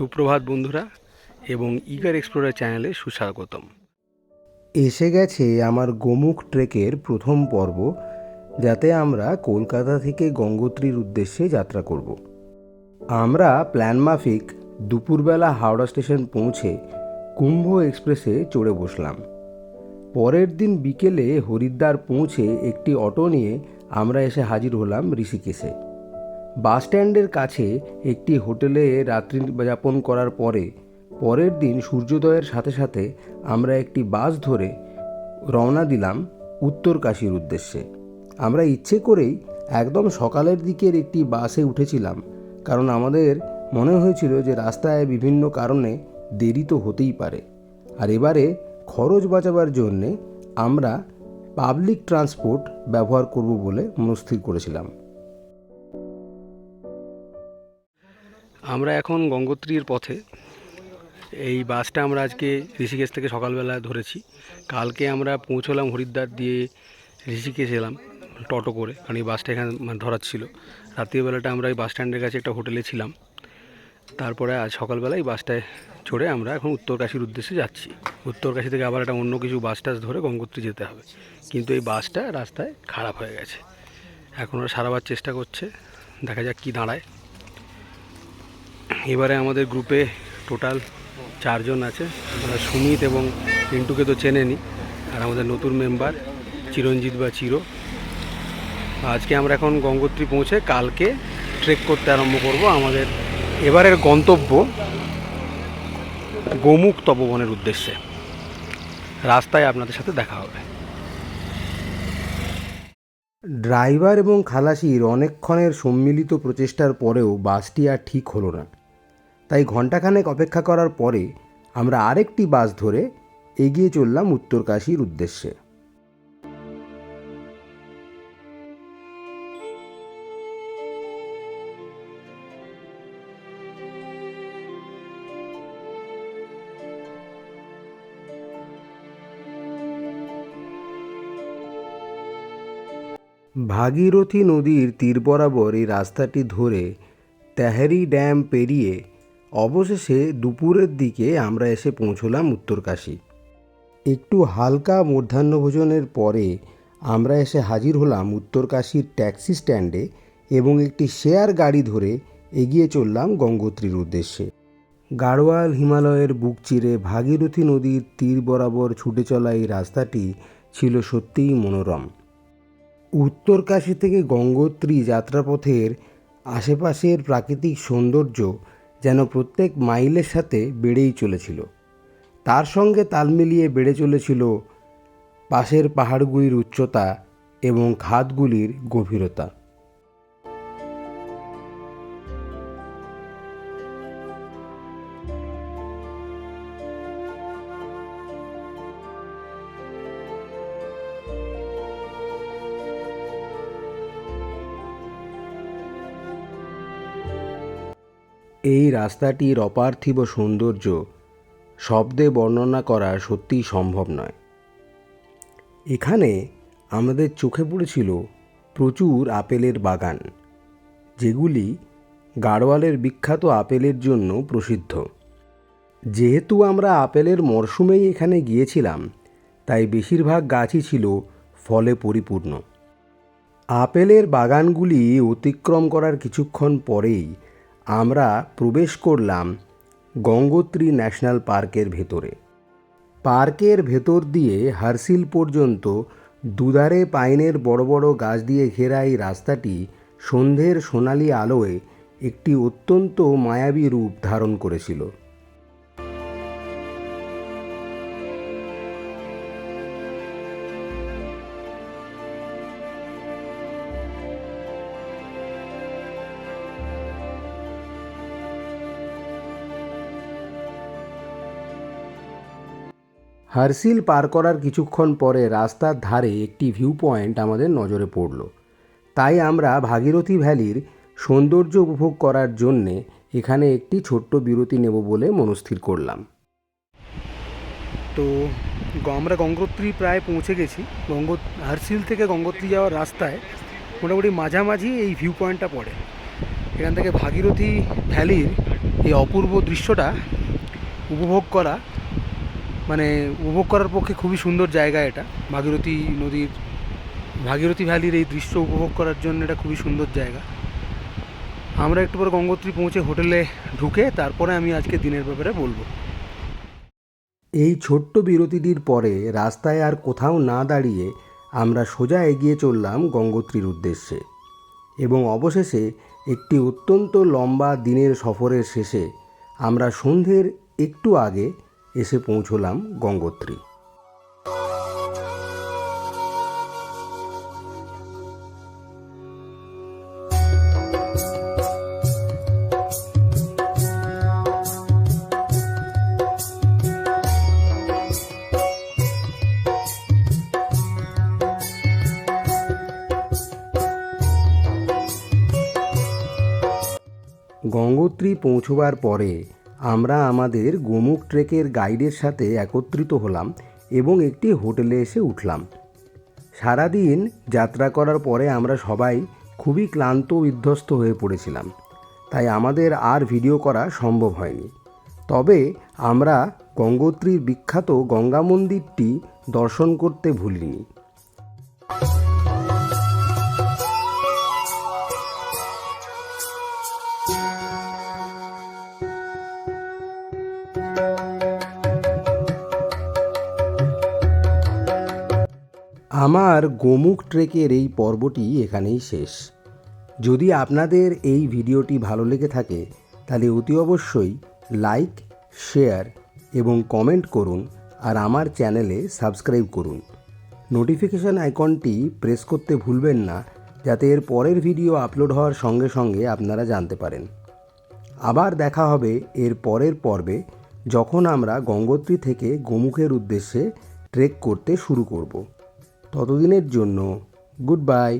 সুপ্রভাত বন্ধুরা এবং ইগার এক্সপ্লোরার চ্যানেলে সুস্বাগতম। এসে গেছে আমার গোমুখ ট্রেকের প্রথম পর্ব, যাতে আমরা কলকাতা থেকে গঙ্গোত্রীর উদ্দেশ্যে যাত্রা করব। আমরা প্ল্যান মাফিক দুপুরবেলা হাওড়া স্টেশন পৌঁছে কুম্ভ এক্সপ্রেসে চড়ে বসলাম। পরের দিন বিকেলে হরিদ্বার পৌঁছে একটি অটো নিয়ে আমরা এসে হাজির হলাম ঋষিকেশে। বাস স্ট্যান্ডের কাছে একটি হোটেলে রাত্রি যাপন করার পরে, পরের দিন সূর্যোদয়ের সাথে সাথে আমরা একটি বাস ধরে রওনা দিলাম উত্তর কাশীর উদ্দেশ্যে। আমরা ইচ্ছে করেই একদম সকালের দিকের একটি বাসে উঠেছিলাম, কারণ আমাদের মনে হয়েছিল যে রাস্তায় বিভিন্ন কারণে দেরি তো হতেই পারে। আর এবারে খরচ বাঁচাবার জন্যে আমরা পাবলিক ট্রান্সপোর্ট ব্যবহার করব বলে মনস্থির করেছিলাম। আমরা এখন গঙ্গোত্রীর পথে। এই বাসটা আমরা আজকে ঋষিকেশ থেকে সকালবেলা ধরেছি। কালকে আমরা পৌঁছলাম হরিদ্বার দিয়ে ঋষিকেশ এলাম, টোটো করে, কারণ এই বাসটা এখানে মানে ধরার ছিল। রাত্রিবেলাটা আমরা এই বাস স্ট্যান্ডের কাছে একটা হোটেলে ছিলাম। তারপরে আজ সকালবেলা এই বাসটায় চড়ে আমরা এখন উত্তরকাশীর উদ্দেশ্যে যাচ্ছি। উত্তরকাশী থেকে আবার একটা অন্য কিছু বাস টাস ধরে গঙ্গোত্রী যেতে হবে। কিন্তু এই বাসটা রাস্তায় খারাপ হয়ে গেছে। এখন ওরা সারাবার চেষ্টা করছে। দেখা যাক কী দাঁড়ায়। এবারে আমাদের গ্রুপে টোটাল চারজন আছে। আমরা সুমিত এবং পিন্টুকে তো চেনেনি, আর আমাদের নতুন মেম্বার চিরঞ্জিত বা চির। আজকে আমরা এখন গঙ্গোত্রী পৌঁছে কালকে ট্রেক করতে আরম্ভ করব আমাদের এবারের গন্তব্য গোমুখ তপবনের উদ্দেশ্যে। রাস্তায় আপনাদের সাথে দেখা হবে। ড্রাইভার এবং খালাসির অনেকক্ষণের সম্মিলিত প্রচেষ্টার পরেও বাসটি আর ঠিক হলো না। ঘণ্টাখানেক অপেক্ষা করার পরে আমরা আরেকটি বাস ধরে এগিয়ে চললাম উত্তরকাশীর উদ্দেশ্যে। ভাগীরথী নদীর তীর বরাবর এই রাস্তাটি ধরে তেহারি ড্যাম পেরিয়ে অবশেষে দুপুরের দিকে আমরা এসে পৌঁছলাম উত্তরকাশী একটু হালকা মধ্যাহ্নভোজনের পরে আমরা এসে হাজির হলাম উত্তরকাশীর ট্যাক্সি স্ট্যান্ডে এবং একটি শেয়ার গাড়ি ধরে এগিয়ে চললাম গঙ্গোত্রীর উদ্দেশ্যে। গাড়োয়াল হিমালয়ের বুক চিরে ভাগীরথী নদীর তীর বরাবর ছুটে চলা এই রাস্তাটি ছিল সত্যিই মনোরম। উত্তরকাশী থেকে গঙ্গোত্রী যাত্রাপথের আশেপাশের প্রাকৃতিক সৌন্দর্য যেন প্রত্যেক মাইলের সাথে বেড়েই চলেছিল। তার সঙ্গে তাল মিলিয়ে বেড়ে চলেছিল পাশের পাহাড়গুলির উচ্চতা এবং খাতগুলির গভীরতা। এই রাস্তাটির অপার্থিব সৌন্দর্য শব্দে বর্ণনা করা সত্যিই সম্ভব নয়। এখানে আমাদের চোখে পড়েছিল প্রচুর আপেলের বাগান, যেগুলি গাড়োয়ালের বিখ্যাত আপেলের জন্য প্রসিদ্ধ। যেহেতু আমরা আপেলের মরশুমেই এখানে গিয়েছিলাম, তাই বেশিরভাগ গাছই ছিল ফলে পরিপূর্ণ। আপেলের বাগানগুলি অতিক্রম করার কিছুক্ষণ পরেই আমরা প্রবেশ করলাম গঙ্গোত্রী ন্যাশনাল পার্কের ভেতরে। পার্কের ভেতর দিয়ে হারসিল পর্যন্ত দুধারে পাইনের বড় বড় গাছ দিয়ে ঘেরা এই রাস্তাটি সন্ধ্যের সোনালি আলোয় একটি অত্যন্ত মায়াবী রূপ ধারণ করেছিল। হারসিল পার করার কিছুক্ষণ পরে রাস্তার ধারে একটি ভিউ পয়েন্ট আমাদের নজরে পড়ল। তাই আমরা ভাগীরথী ভ্যালির সৌন্দর্য উপভোগ করার জন্যে এখানে একটি ছোট্ট বিরতি নেব বলে মনস্থির করলাম। তো আমরা গঙ্গোত্রী প্রায় পৌঁছে গেছি। গঙ্গ হারসিল থেকে গঙ্গোত্রী যাওয়ার রাস্তায় মোটামুটি মাঝামাঝি এই ভিউ পয়েন্টটা পড়ে। এখান থেকে ভাগীরথী ভ্যালির এই অপূর্ব দৃশ্যটা উপভোগ করা মানে উপভোগ করার পক্ষে খুবই সুন্দর জায়গা এটা। ভাগীরথী নদীর, ভাগীরথী ভ্যালির এই দৃশ্য উপভোগ করার জন্য এটা খুবই সুন্দর জায়গা। আমরা একটু পরে গঙ্গোত্রী পৌঁছে হোটেলে ঢুকে তারপরে আমি আজকে দিনের ব্যাপারে বলব। এই ছোট্ট বিরতিটির পরে রাস্তায় আর কোথাও না দাঁড়িয়ে আমরা সোজা এগিয়ে চললাম গঙ্গোত্রীর উদ্দেশ্যে এবং অবশেষে একটি অত্যন্ত লম্বা দিনের সফরের শেষে আমরা সন্ধ্যের একটু আগে এসে পৌঁছলাম গঙ্গোত্রী। গঙ্গোত্রী পৌঁছবার পরে আমরা আমাদের গোমুখ ট্রেকের গাইডের সাথে একত্রিত হলাম এবং একটি হোটেলে এসে উঠলাম। সারাদিন যাত্রা করার পরে আমরা সবাই খুবই ক্লান্ত বিধ্বস্ত হয়ে পড়েছিলাম, তাই আমাদের আর ভিডিও করা সম্ভব হয়নি। তবে আমরা গঙ্গোত্রীর বিখ্যাত গঙ্গা মন্দিরটি দর্শন করতে ভুলিনি। আমার গোমুখ ট্রেকের এই পর্বটি এখানেই শেষ। যদি আপনাদের এই ভিডিওটি ভালো লেগে থাকে, তাহলে অতি অবশ্যই লাইক, শেয়ার এবং কমেন্ট করুন আর আমার চ্যানেলে সাবস্ক্রাইব করুন। নোটিফিকেশান আইকনটি প্রেস করতে ভুলবেন না, যাতে এর পরের ভিডিও আপলোড হওয়ার সঙ্গে সঙ্গে আপনারা জানতে পারেন। আবার দেখা হবে এর পরের পর্বে, যখন আমরা গঙ্গোত্রী থেকে গোমুখের উদ্দেশ্যে ট্রেক করতে শুরু করব। ততদিনের জন্য গুড বাই।